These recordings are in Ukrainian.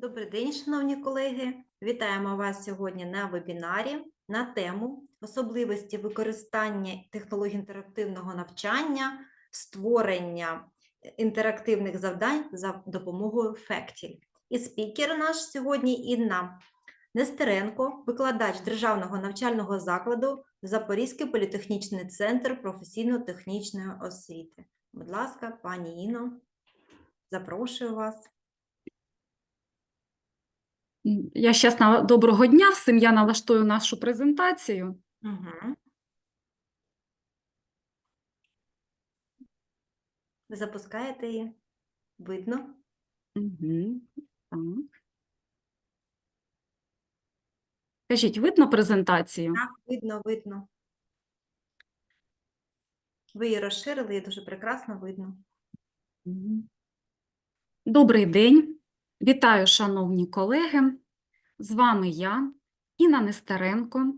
Добрий день, шановні колеги! Вітаємо вас сьогодні на вебінарі на тему особливості використання технологій інтерактивного навчання, створення інтерактивних завдань за допомогою фектів. І спікер наш сьогодні Інна Нестеренко, викладач Державного навчального закладу Запорізький політехнічний центр професійно-технічної освіти. Будь ласка, пані Іно, запрошую вас. Я щас на доброго дня всім. Я налаштую нашу презентацію. Угу. Ви запускаєте її? Видно? Угу. Так. Кажіть, видно презентацію? Так, видно, видно. Ви її розширили, її дуже прекрасно видно. Добрий день. Вітаю, шановні колеги. З вами я, Інна Нестеренко.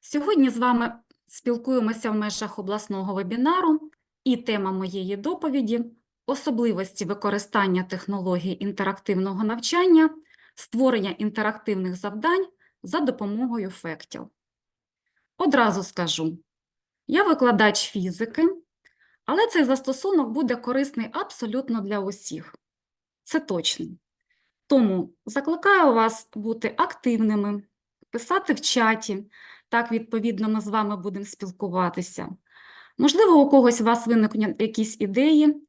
Сьогодні з вами спілкуємося в межах обласного вебінару, і тема моєї доповіді – особливості використання технологій інтерактивного навчання, створення інтерактивних завдань за допомогою фектів. Одразу скажу, я викладач фізики, але цей застосунок буде корисний абсолютно для усіх. Це точно. Тому закликаю вас бути активними, писати в чаті, так, відповідно, ми з вами будемо спілкуватися. Можливо, у когось у вас виникнуть якісь ідеї,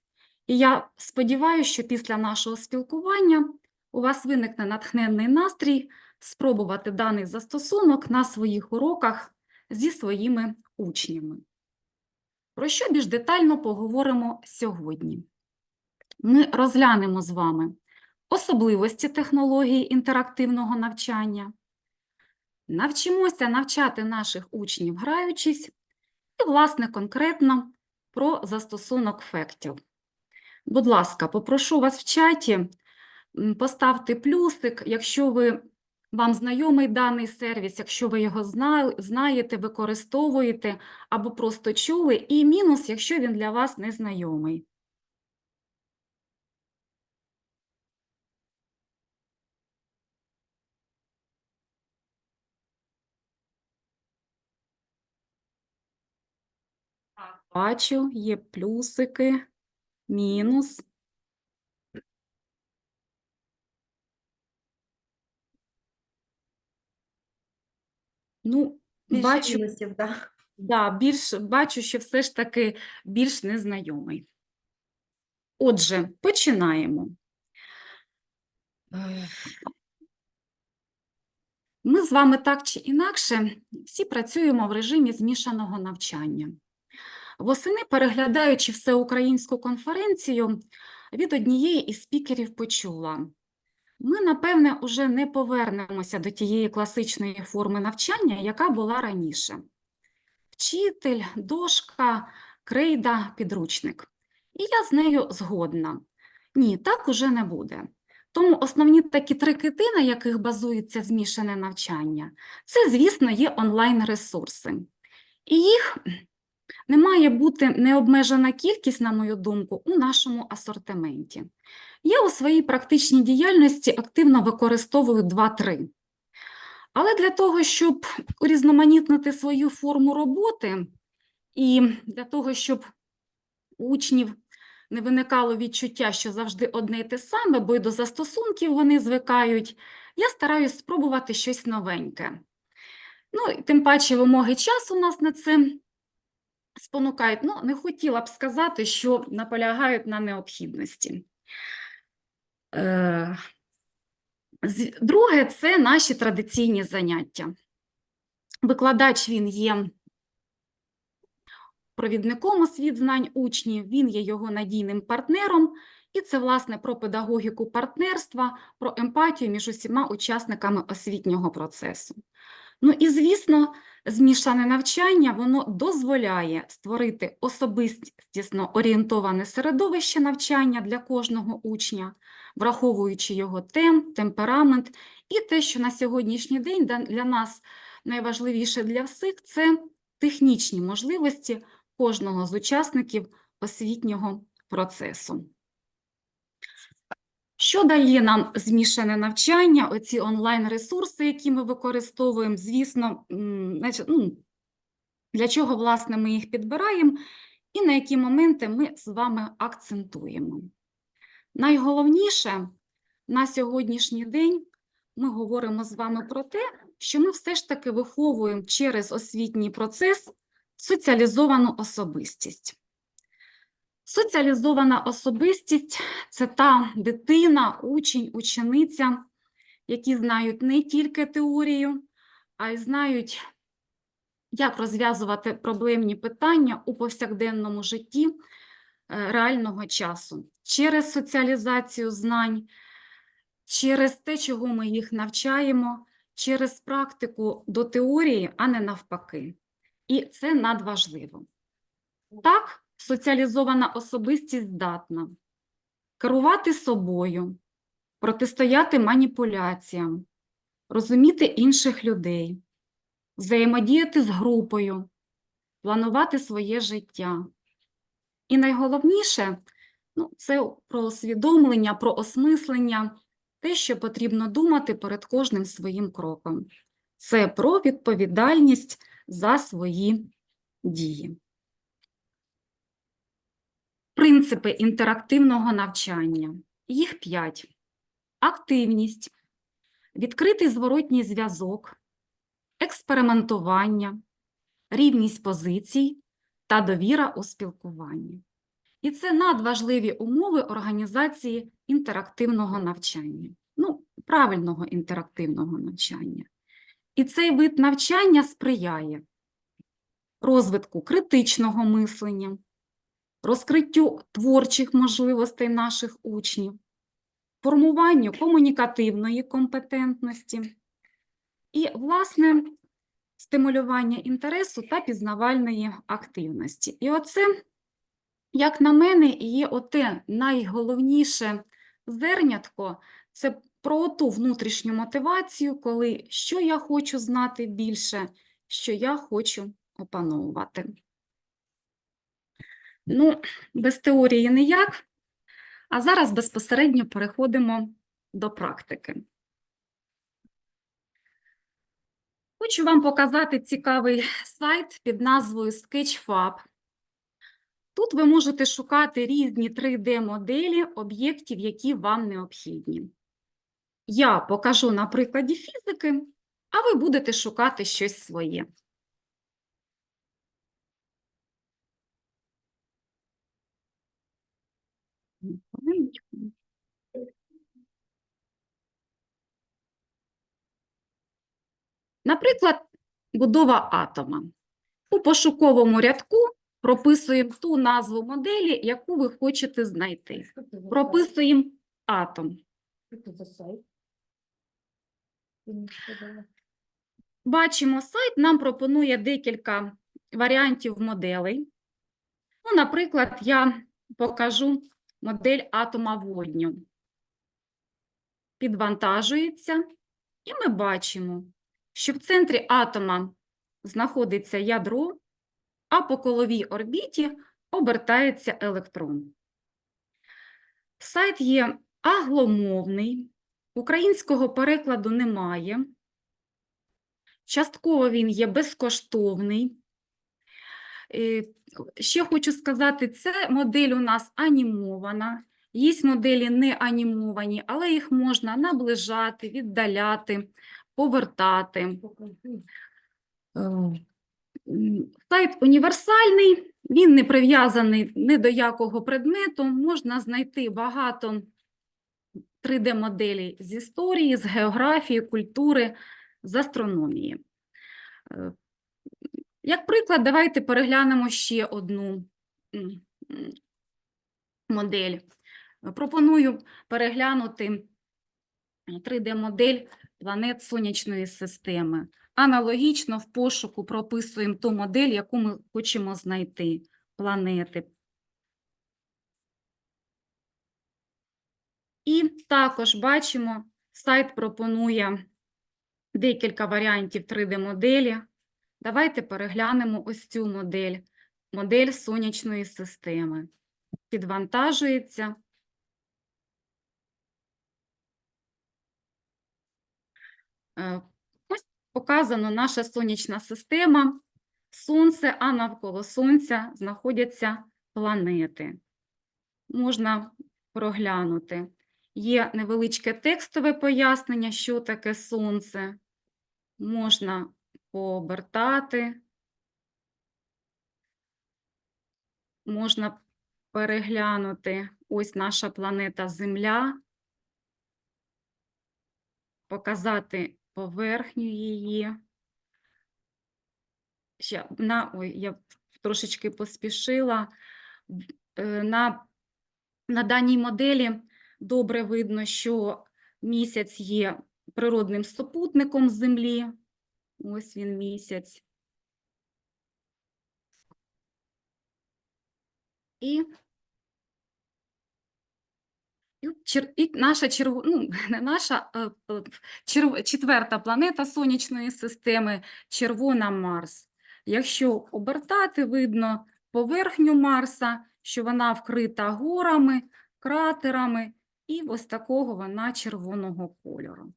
і я сподіваюся, що після нашого спілкування у вас виникне натхненний настрій спробувати даний застосунок на своїх уроках зі своїми учнями. Про що більш детально поговоримо сьогодні? Ми розглянемо з вами особливості технології інтерактивного навчання, навчимося навчати наших учнів граючись, і, власне, конкретно про застосунок фектів. Будь ласка, попрошу вас в чаті поставте плюсик, якщо ви, вам знайомий даний сервіс, якщо ви його знаєте, використовуєте або просто чули, і мінус, якщо він для вас не Бачу, є плюсики, мінус. Ну, Більше бачу, мінусів, да. да, більш, бачу, що все ж таки більш незнайомий. Отже, починаємо. Ми з вами так чи інакше всі працюємо в режимі змішаного навчання. Восени, переглядаючи всеукраїнську конференцію, від однієї із спікерів почула: ми, напевне, уже не повернемося до тієї класичної форми навчання, яка була раніше. Вчитель, дошка, крейда, підручник. І я з нею згодна. Ні, так уже не буде. Тому основні такі три кити, на яких базується змішане навчання, це, звісно, є онлайн-ресурси. І їх не має бути необмежена кількість, на мою думку, у нашому асортименті. Я у своїй практичній діяльності активно використовую 2-3. Але для того, щоб урізноманітнити свою форму роботи і для того, щоб учнів не виникало відчуття, що завжди одне й те саме, бо й до застосунків вони звикають, я стараюсь спробувати щось новеньке. Ну, тим паче вимоги часу у нас на це спонукають. Ну, не хотіла б сказати, що наполягають на необхідності. Е, Друге, це наші традиційні заняття. Викладач він є провідником у світ знань учнів, він є його надійним партнером, і це, власне, про педагогіку партнерства, про емпатію між усіма учасниками освітнього процесу. Ну і, звісно, змішане навчання, воно дозволяє створити особистісно орієнтоване середовище навчання для кожного учня, враховуючи його темп, темперамент і те, що на сьогоднішній день для нас найважливіше для всіх – це технічні можливості кожного з учасників освітнього процесу. Що дає нам змішане навчання, оці онлайн-ресурси, які ми використовуємо, звісно, ну, для чого, власне, ми їх підбираємо і на які моменти ми з вами акцентуємо. Найголовніше на сьогоднішній день ми говоримо з вами про те, що ми все ж таки виховуємо через освітній процес соціалізовану особистість. Соціалізована особистість це та дитина, учень, учениця, які знають не тільки теорію, а й знають, як розв'язувати проблемні питання у повсякденному житті е, реального часу через соціалізацію знань, через те, чого ми їх навчаємо, через практику до теорії, а не навпаки. І це надважливо. Так, соціалізована особистість здатна керувати собою, протистояти маніпуляціям, розуміти інших людей, взаємодіяти з групою, планувати своє життя. І найголовніше ну, це про усвідомлення, про осмислення, те, що потрібно думати перед кожним своїм кроком. Це про відповідальність за свої дії. Принципи інтерактивного навчання. Їх п'ять. Активність, відкритий зворотній зв'язок, експериментування, рівність позицій та довіра у спілкуванні. І це надважливі умови організації інтерактивного навчання, ну, правильного інтерактивного навчання. І цей вид навчання сприяє розвитку критичного мислення, розкриттю творчих можливостей наших учнів, формуванню комунікативної компетентності і, власне, стимулювання інтересу та пізнавальної активності. І оце, як на мене, є оте найголовніше зернятко – це про ту внутрішню мотивацію, коли що я хочу знати більше, що я хочу опановувати. Ну, без теорії ніяк. А зараз безпосередньо переходимо до практики. Хочу вам показати цікавий сайт під назвою Sketchfab. Тут ви можете шукати різні 3D-моделі об'єктів, які вам необхідні. Я покажу на прикладі фізики, а ви будете шукати щось своє. Хвилиночку. Наприклад, будова атома. У пошуковому рядку прописуємо ту назву моделі, яку ви хочете знайти. Прописуємо атом. Бачимо, сайт нам пропонує декілька варіантів моделей. Ну, наприклад, я покажу модель атома водню. Підвантажується, і ми бачимо, що в центрі атома знаходиться ядро, а по коловій орбіті обертається електрон. Сайт є англомовний, українського перекладу немає. Частково він є безкоштовний. Е, Ще хочу сказати, це модель у нас анімована. Є моделі не анімовані, але їх можна наближати, віддаляти, повертати. Е, Сайт універсальний, він не прив'язаний ні до якого предмету. Можна знайти багато 3D-моделей з історії, з географії, культури, з астрономії. Е, Як приклад, давайте переглянемо ще одну модель. Пропоную переглянути 3D-модель планет Сонячної системи. Аналогічно в пошуку прописуємо ту модель, яку ми хочемо знайти. Планети. І також бачимо, сайт пропонує декілька варіантів 3D-моделі. Давайте переглянемо ось цю модель, модель сонячної системи. Підвантажується. Е, ось показана наша сонячна система, сонце, а навколо сонця знаходяться планети. Можна проглянути. Є невеличке текстове пояснення, що таке сонце. Можна пообертати. Можна переглянути. Ось наша планета Земля. Показати поверхню її. Ще на, ой, я трошечки поспішила. Е, На, на даній моделі добре видно, що місяць є природним супутником Землі. Ось він місяць. І, і, наша черво, ну, не наша, е, черв- четверта планета Сонячної системи червона Марс. Якщо обертати, видно поверхню Марса, що вона вкрита горами, кратерами, і ось такого вона червоного кольору.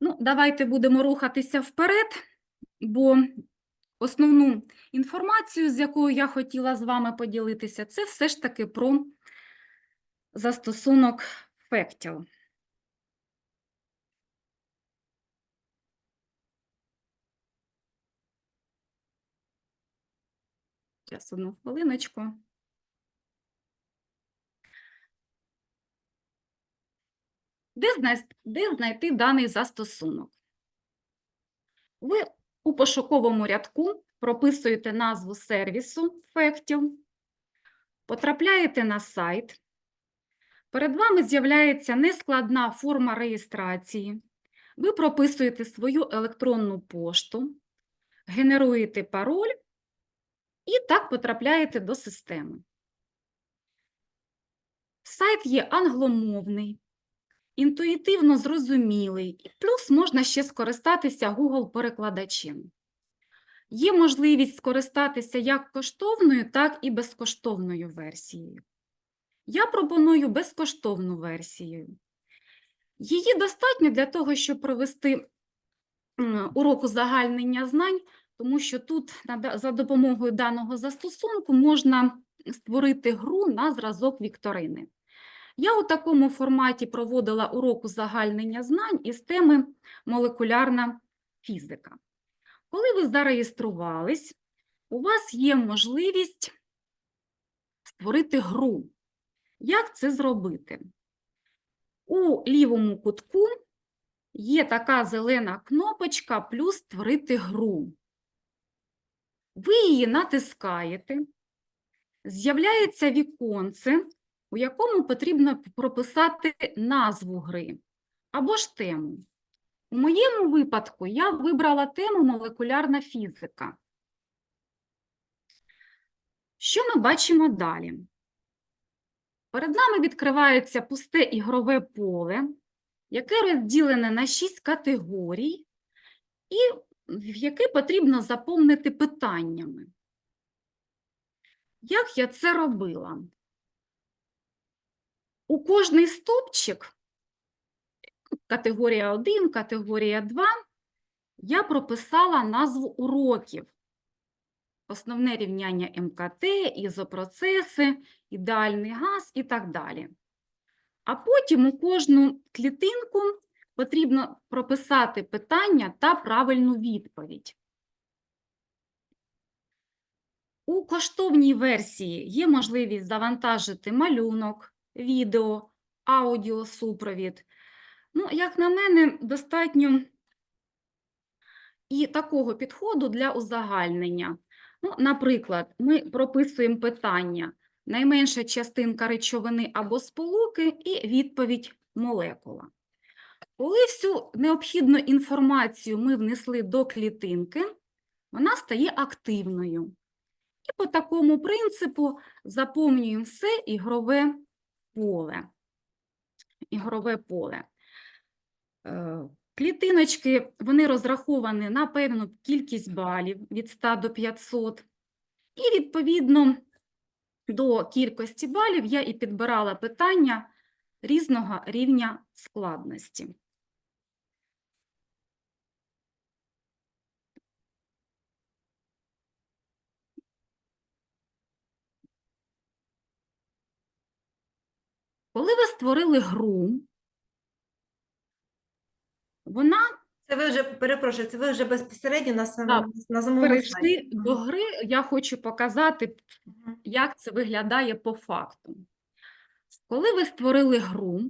Ну, давайте будемо рухатися вперед, бо основну інформацію, з якою я хотіла з вами поділитися, це все ж таки про застосунок фектів. Зараз одну хвилиночку. Де знайти, де знайти даний застосунок? Ви у пошуковому рядку прописуєте назву сервісу фектів, потрапляєте на сайт. Перед вами з'являється нескладна форма реєстрації. Ви прописуєте свою електронну пошту, генеруєте пароль і так потрапляєте до системи. Сайт є англомовний, інтуїтивно зрозумілий, і плюс можна ще скористатися Google-перекладачем. Є можливість скористатися як коштовною, так і безкоштовною версією. Я пропоную безкоштовну версію. Її достатньо для того, щоб провести урок узагальнення знань, тому що тут за допомогою даного застосунку можна створити гру на зразок вікторини. Я у такому форматі проводила урок узагальнення знань із теми молекулярна фізика. Коли ви зареєструвались, у вас є можливість створити гру. Як це зробити? У лівому кутку є така зелена кнопочка плюс створити гру. Ви її натискаєте, з'являється віконце, у якому потрібно прописати назву гри або ж тему. У моєму випадку я вибрала тему молекулярна фізика. Що ми бачимо далі? Перед нами відкривається пусте ігрове поле, яке розділене на 6 категорій, і в яке потрібно заповнити питаннями. Як я це робила? У кожний стовпчик, категорія 1, категорія 2, я прописала назву уроків. Основне рівняння МКТ, ізопроцеси, ідеальний газ і так далі. А потім у кожну клітинку потрібно прописати питання та правильну відповідь. У коштовній версії є можливість завантажити малюнок, відео, аудіосупровід. Ну, як на мене, достатньо і такого підходу для узагальнення. Ну, наприклад, ми прописуємо питання найменша частинка речовини або сполуки і відповідь молекула. Коли всю необхідну інформацію ми внесли до клітинки, вона стає активною. І по такому принципу заповнюємо все ігрове поле. Ігрове поле. Е, Клітиночки, вони розраховані на певну кількість балів від 100 до 500. І, відповідно, до кількості балів я і підбирала питання різного рівня складності. Коли ви створили гру, вона Це ви вже, перепрошую, це ви вже безпосередньо на самому, на самому перейшли сайті. до гри, я хочу показати, як це виглядає по факту. Коли ви створили гру,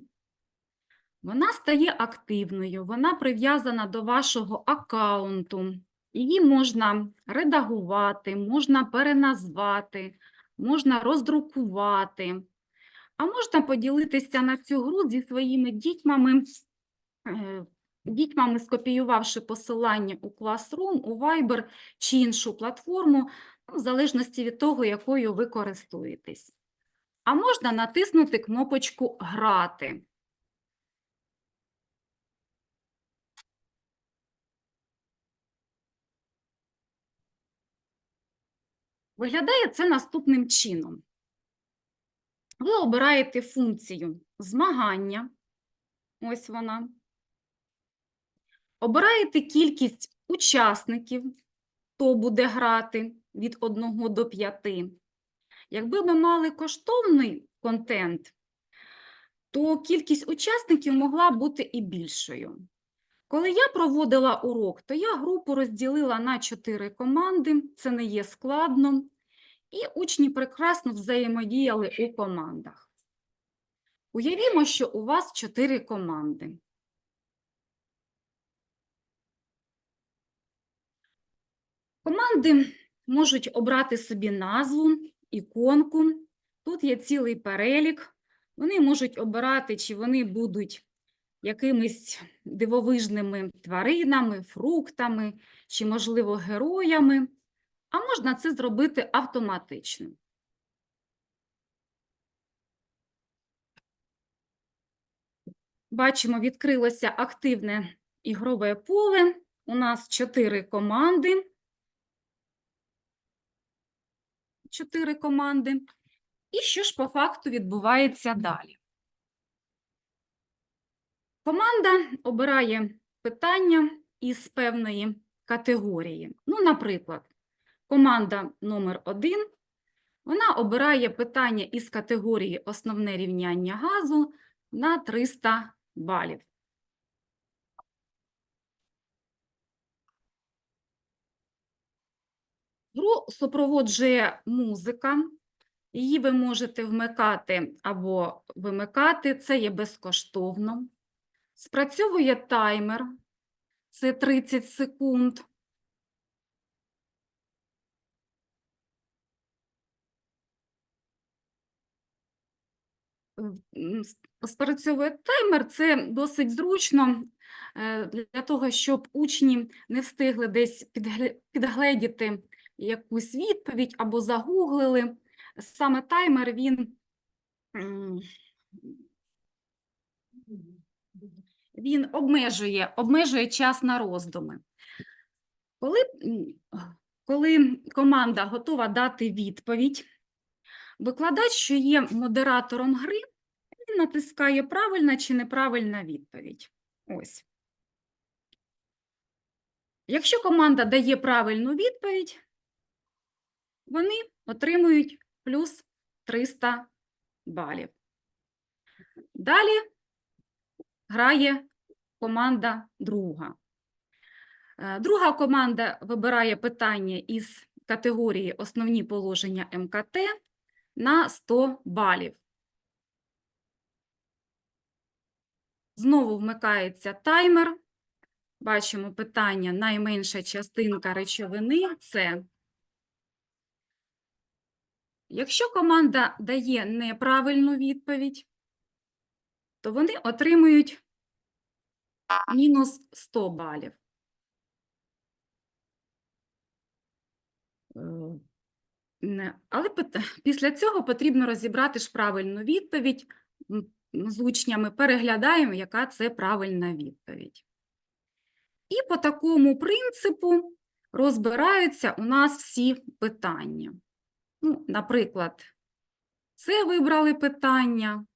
вона стає активною, вона прив'язана до вашого аккаунту. Її можна редагувати, можна переназвати, можна роздрукувати, а можна поділитися на цю гру зі своїми дітьми, е, дітьми, скопіювавши посилання у Classroom, у Viber чи іншу платформу, ну, в залежності від того, якою ви користуєтесь. А можна натиснути кнопочку Грати. Виглядає це наступним чином. Ви обираєте функцію змагання, ось вона. Обираєте кількість учасників, хто буде грати від 1 до 5. Якби ми мали коштовний контент, то кількість учасників могла бути і більшою. Коли я проводила урок, то я групу розділила на 4 команди, це не є складно, і учні прекрасно взаємодіяли у командах. Уявімо, що у вас 4 команди. Команди можуть обрати собі назву, іконку. Тут є цілий перелік. Вони можуть обирати, чи вони будуть якимись дивовижними тваринами, фруктами, чи, можливо, героями. А можна це зробити автоматично. Бачимо, відкрилося активне ігрове поле. У нас чотири команди. Чотири команди. І що ж по факту відбувається далі? Команда обирає питання із певної категорії. Ну, наприклад, команда номер 1 вона обирає питання із категорії основне рівняння газу на 300 балів. Гру супроводжує музика. Її ви можете вмикати або вимикати, це є безкоштовно. Спрацьовує таймер, це 30 секунд. Спрацьовує таймер, це досить зручно е, для того, щоб учні не встигли десь підгледіти якусь відповідь або загуглили. Саме таймер він, він обмежує, обмежує час на роздуми. Коли, коли команда готова дати відповідь, викладач, що є модератором гри, натискає правильна чи неправильна відповідь. Ось. Якщо команда дає правильну відповідь, вони отримують плюс 300 балів. Далі грає команда друга. Е, Друга команда вибирає питання із категорії Основні положення МКТ на 100 балів. Знову вмикається таймер. Бачимо питання найменша частинка речовини це. Якщо команда дає неправильну відповідь, то вони отримують мінус 100 балів. Е, Але після цього потрібно розібрати ж правильну відповідь з учнями, переглядаємо, яка це правильна відповідь. І по такому принципу розбираються у нас всі питання. Ну, наприклад, Це вибрали питання.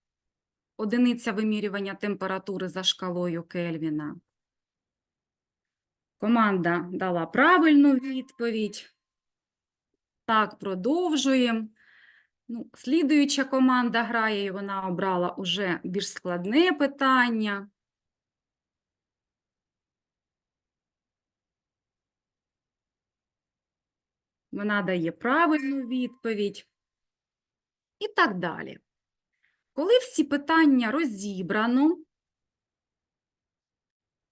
Одиниця вимірювання температури за шкалою Кельвіна. Команда дала правильну відповідь. Так, продовжуємо. Ну, слідуюча команда грає, і вона обрала уже більш складне питання. Вона дає правильну відповідь. І так далі. Коли всі питання розібрано,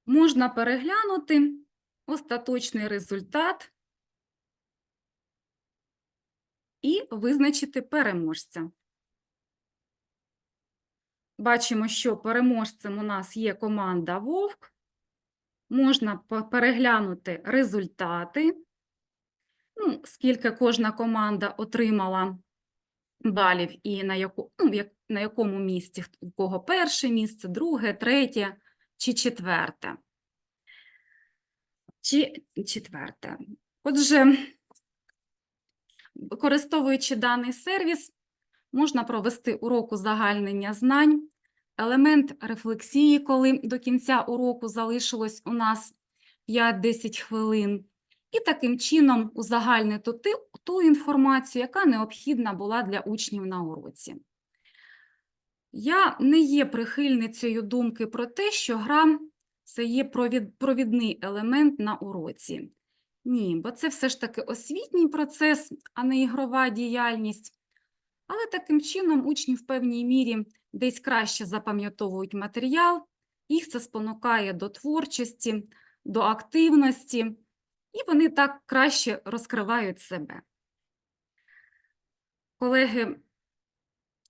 можна переглянути остаточний результат і визначити переможця. Бачимо, що переможцем у нас є команда Вовк. Можна переглянути результати, ну, скільки кожна команда отримала балів і на, яку, ну, на якому місці, у кого перше місце, друге, третє чи четверте. Чи четверте. Отже, використовуючи даний сервіс, можна провести урок узагальнення знань, елемент рефлексії, коли до кінця уроку залишилось у нас 5-10 хвилин, і таким чином узагальнити ту, інформацію, яка необхідна була для учнів на уроці. Я не є прихильницею думки про те, що гра це є провід, провідний елемент на уроці. Ні, бо це все ж таки освітній процес, а не ігрова діяльність. Але таким чином учні в певній мірі десь краще запам'ятовують матеріал, їх це спонукає до творчості, до активності, і вони так краще розкривають себе. Колеги,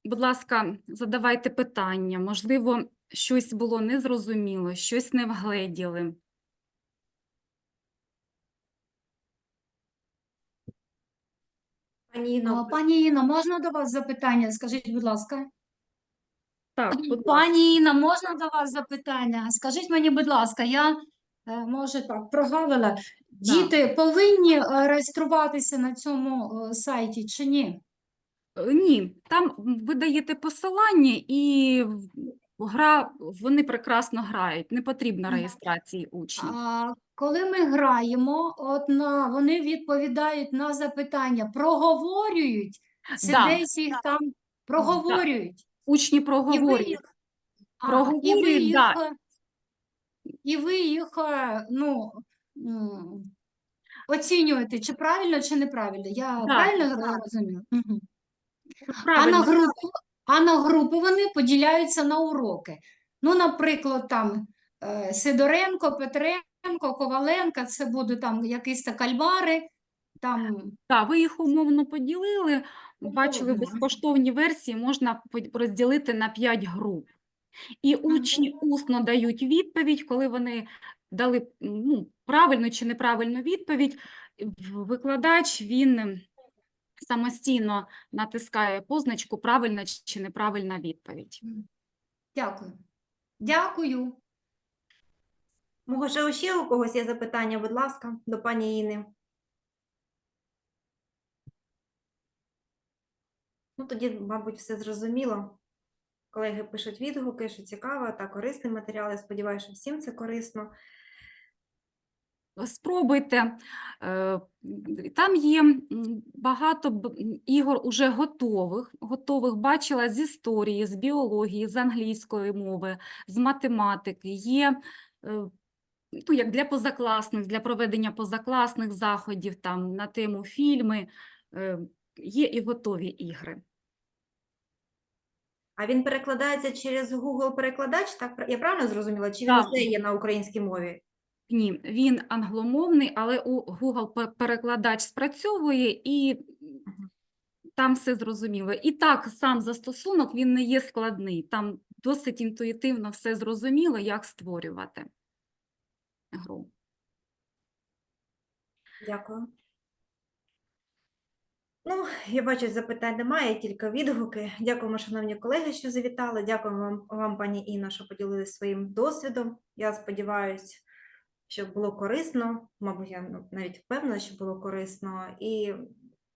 будь ласка, задавайте питання. Можливо, щось було незрозуміло, щось не вгледіли. Пані Інно, Пані Інно, можна до вас запитання? Скажіть, будь ласка. Так, будь ласка. Пані Інно, можна до вас запитання? Скажіть мені, будь ласка, я е, може так прогавила. Діти повинні е, реєструватися на цьому е, сайті чи ні? Ні, там ви даєте посилання і гра, вони прекрасно грають, не потрібна реєстрації учнів. А коли ми граємо, от на вони відповідають на запитання, проговорюють, це Да. десь їх там проговорюють. Учні І ви проговорюють. їх, а, і ви їх, да. е, і ви їх, е, ну, оцінюєте, чи правильно, чи неправильно. Я Да, правильно ро- розумію? Мгм. А на Правильно. групу, а на групи вони поділяються на уроки. Ну, наприклад, там е, Сидоренко, Петренко, Коваленка, це будуть там якісь та кальмари, там Так, ви їх умовно поділили. Бачили, безкоштовні версії можна розділити на 5 груп. І учні усно дають відповідь, коли вони дали ну, правильну чи неправильну відповідь. Викладач він самостійно натискає позначку правильна чи неправильна відповідь. дякую. Дякую. може, ще у когось є запитання, будь ласка, до пані Іни. Ну, тоді, мабуть, все зрозуміло. Колеги пишуть відгуки, що цікаво та корисний матеріал. Я сподіваюся, що всім це корисно. Спробуйте. Е, Там є багато ігор уже готових. Готових бачила з історії, з біології, з англійської мови, з математики. Є е, ну, як для позакласних, для проведення позакласних заходів там, на тему фільми. Е, Є і готові ігри. А він перекладається через Google перекладач, так? Я правильно зрозуміла? Чи він вже є на українській мові? Ні, він англомовний, але у Google перекладач спрацьовує і там все зрозуміло. І так, сам застосунок він не є складний. Там досить інтуїтивно все зрозуміло, як створювати гру. Дякую. Ну, я бачу, запитань немає, тільки відгуки. Дякуємо, шановні колеги, що завітали. Дякуємо вам, вам, пані Інна, що поділилися своїм досвідом. Я сподіваюся, що було корисно. Мабуть, я ну, навіть впевнена, що було корисно. І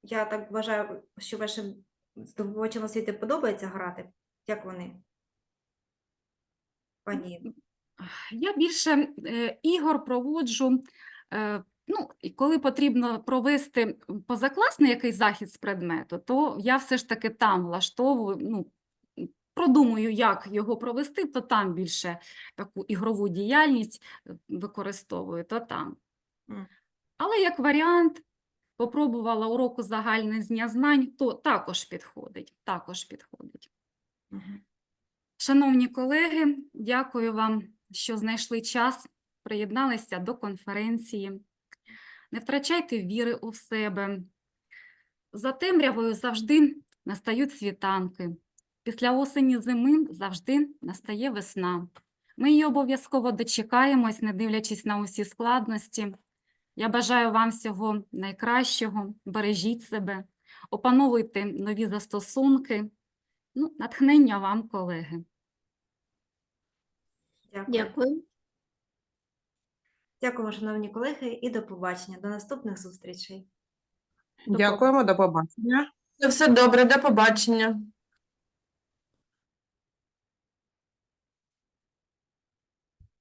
я так вважаю, що ваші здобувачам освіти подобається грати? Як вони? Пані, Я більше е, ігор проводжу, е, ну, коли потрібно провести позакласний якийсь захід з предмету, то я все ж таки там влаштовую, ну, продумую, як його провести, то там більше таку ігрову діяльність е, використовую, то там. Але як варіант, попробувала уроку загальне знання знань, то також підходить, також підходить. Мгм. Шановні колеги, дякую вам, що знайшли час, приєдналися до конференції. Не втрачайте віри у себе. За темрявою завжди настають світанки. Після осені зими завжди настає весна. Ми її обов'язково дочекаємось, не дивлячись на усі складності. Я бажаю вам всього найкращого, бережіть себе, опановуйте нові застосунки. Ну, натхнення вам, колеги. Дякую. Дякую. Дякуємо, шановні колеги, і до побачення. До наступних зустрічей. Дякуємо, до побачення. Все добре, до побачення.